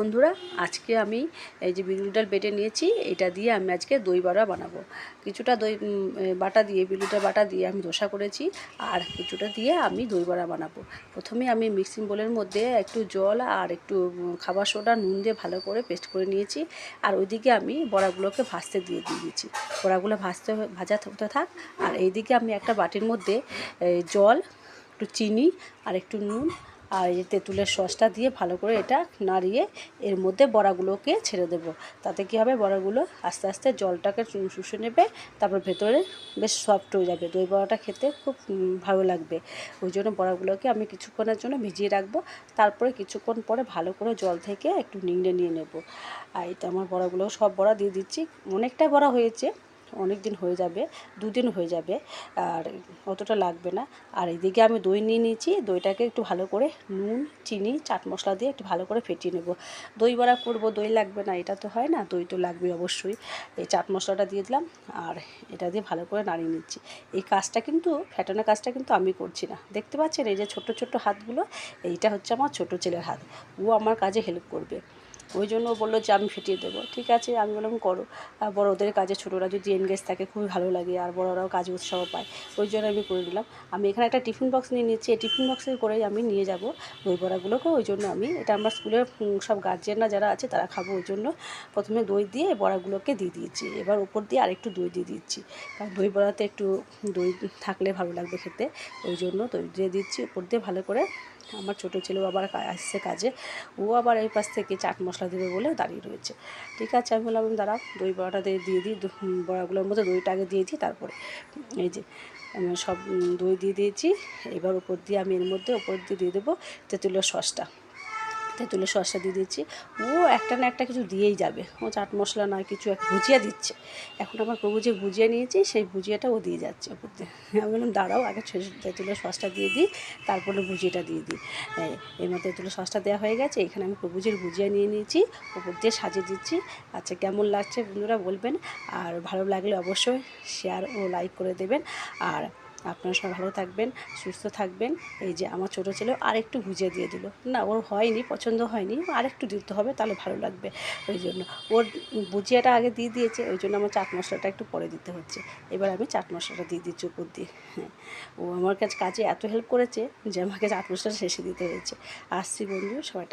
বন্ধুরা, আজকে আমি এই যে বিউলি ডাল বেটে নিয়েছি, এটা দিয়ে আমি আজকে দই বড়া বানাবো। কিছুটা দই বাটা দিয়ে ডাল বাটা দিয়ে আমি ধোসা করেছি, আর কিছুটা দিয়ে আমি দই বড়া বানাবো। প্রথমে আমি মিক্সিং বোলের মধ্যে একটু জল আর একটু খাবার সোডা, নুন দিয়ে ভালো করে পেস্ট করে নিয়েছি, আর ওইদিকে আমি বড়াগুলোকে ভাজতে দিয়ে দিয়েছি। বড়াগুলো ভাজতে, ভাজা হতে থাক, আর এইদিকে আমি একটা বাটির মধ্যে জল, একটু চিনি, আর একটু নুন আর এই তেঁতুলের সসটা দিয়ে ভালো করে এটা নাড়িয়ে এর মধ্যে বড়াগুলোকে ছেড়ে দেব। তাতে কী হবে? বড়াগুলো আস্তে আস্তে জলটাকে শুষে নেবে, তারপর ভেতরে বেশ সফট হয়ে যাবে। দই বড়াটা খেতে খুব ভালো লাগবে। ওই জন্য বড়াগুলোকে আমি কিছুক্ষণের জন্য ভিজিয়ে রাখব। তারপরে কিছুক্ষণ পরে ভালো করে জল থেকে একটু নিংড়ে নিয়ে নেব। আর এটা আমার বড়াগুলো সব বড়া দিয়ে দিচ্ছি। অনেকটা বড়া হয়েছে। অনেক দিন হয়ে যাবে, দুদিন হয়ে যাবে, আর অতটা লাগবে না। আর এদিকে আমি দই নিয়ে নিয়েছি, দইটাকে একটু ভালো করে নুন, চিনি, চাট মশলা দিয়ে একটু ভালো করে ফেটিয়ে নেব। দই বড়া করব, দই লাগবে না, এটা তো হয় না, দই তো লাগবে অবশ্যই। এই চাট মশলাটা দিয়ে দিলাম, আর এটা দিয়ে ভালো করে নাড়িয়ে নিচ্ছি। এই কাজটা কিন্তু ফ্যাটানোর কাজটা কিন্তু আমি করছি না। দেখতে পাচ্ছেন এই যে ছোট্ট ছোট্ট হাতগুলো, এইটা হচ্ছে আমার ছোট ছেলের হাত। ও আমার কাজে হেল্প করবে। ওই জন্য বলল যে, আমি ফিটিয়ে দেবো। ঠিক আছে। আমি বললাম, করো। আর বড়োদের কাজে, ছোটোরা যদি এনগেজ থাকে, খুবই ভালো লাগে। আর বড়োরাও কাজ উৎসাহ পায়। ওই জন্য আমি করে দিলাম আমি এখানে একটা টিফিন বক্স নিয়ে নিচ্ছি। এই টিফিন বক্সে করেই আমি নিয়ে যাব দই বড়াগুলোকে ওই জন্য আমি, এটা আমার স্কুলের সব গার্জিয়ানরা যারা আছে, তারা খাব ওই জন্য। প্রথমে দই দিয়ে বড়াগুলোকে দিয়ে দিয়েছি। এবার উপর দিয়ে আরেকটু দই দিয়ে দিচ্ছি। কারণ দই বড়াতে একটু দই থাকলে ভালো লাগবে খেতে। ওই জন্য দই দিয়ে দিচ্ছি। উপর দিয়ে ভালো করে আমার ছোটো ছেলেও আবার আসছে কাজে। ও আবার এই পাশ থেকে চাট মশলা দেবে বলে দাঁড়িয়ে রয়েছে। ঠিক আছে, আমি বললাম দাঁড়া দই বড়াটা দিয়ে দিয়ে দিই। বড়াগুলোর মধ্যে দইটা আগে দিয়েছি তারপরে। এই যে সব দই দিয়ে দিয়েছি। এবার উপর দিয়ে আমি এর মধ্যে উপর দিয়ে দিয়ে দেবো তেঁতুলের সসটা। তেঁতুলের সসটা দিয়ে দিচ্ছি। ও একটা না একটা কিছু দিয়েই যাবে। ও চাট মশলা নয়, কিছু এক ভুজিয়া দিচ্ছে। এখন আমার প্রভু যে ভুজিয়া নিয়েছি, সেই ভুজিয়াটা ও দিয়ে যাচ্ছে দিয়ে। আমি বললাম, দাঁড়াও, আগে তেঁতুলের সসটা দিয়ে দিই, তারপরে ভুজিয়াটা দিয়ে দিই। এর মধ্যে তেঁতুলের সসটা দেওয়া হয়ে গেছে। এখানে আমি প্রভুজির ভুজিয়া নিয়ে নিয়েছি, ওপর দিয়ে সাজিয়ে দিচ্ছি। আচ্ছা কেমন লাগছে বন্ধুরা বলবেন। আর ভালো লাগলে অবশ্যই শেয়ার ও লাইক করে দেবেন। আর আপনারা সবাই ভালো থাকবেন, সুস্থ থাকবেন। এই যে আমার ছোটো ছেলেও আরেকটু ভুজিয়ে দিয়ে দিল। না, ওর হয়নি, পছন্দ হয়নি আরেকটু দিতে হবে, তাহলে ভালো লাগবে। ওই জন্য ওর ভুজিয়াটা আগে দিয়ে দিয়েছে, ওই জন্য আমার চাট মশলাটা একটু পরে দিতে হচ্ছে। এবার আমি চাট মশলাটা দিয়ে দিচ্ছি উপর দিয়ে। হ্যাঁ ও আমার কাছে কাজে এত হেল্প করেছে যে আমাকে চাট মশলাটা শেষে দিতে হয়েছে। আসছি বন্ধু সবাই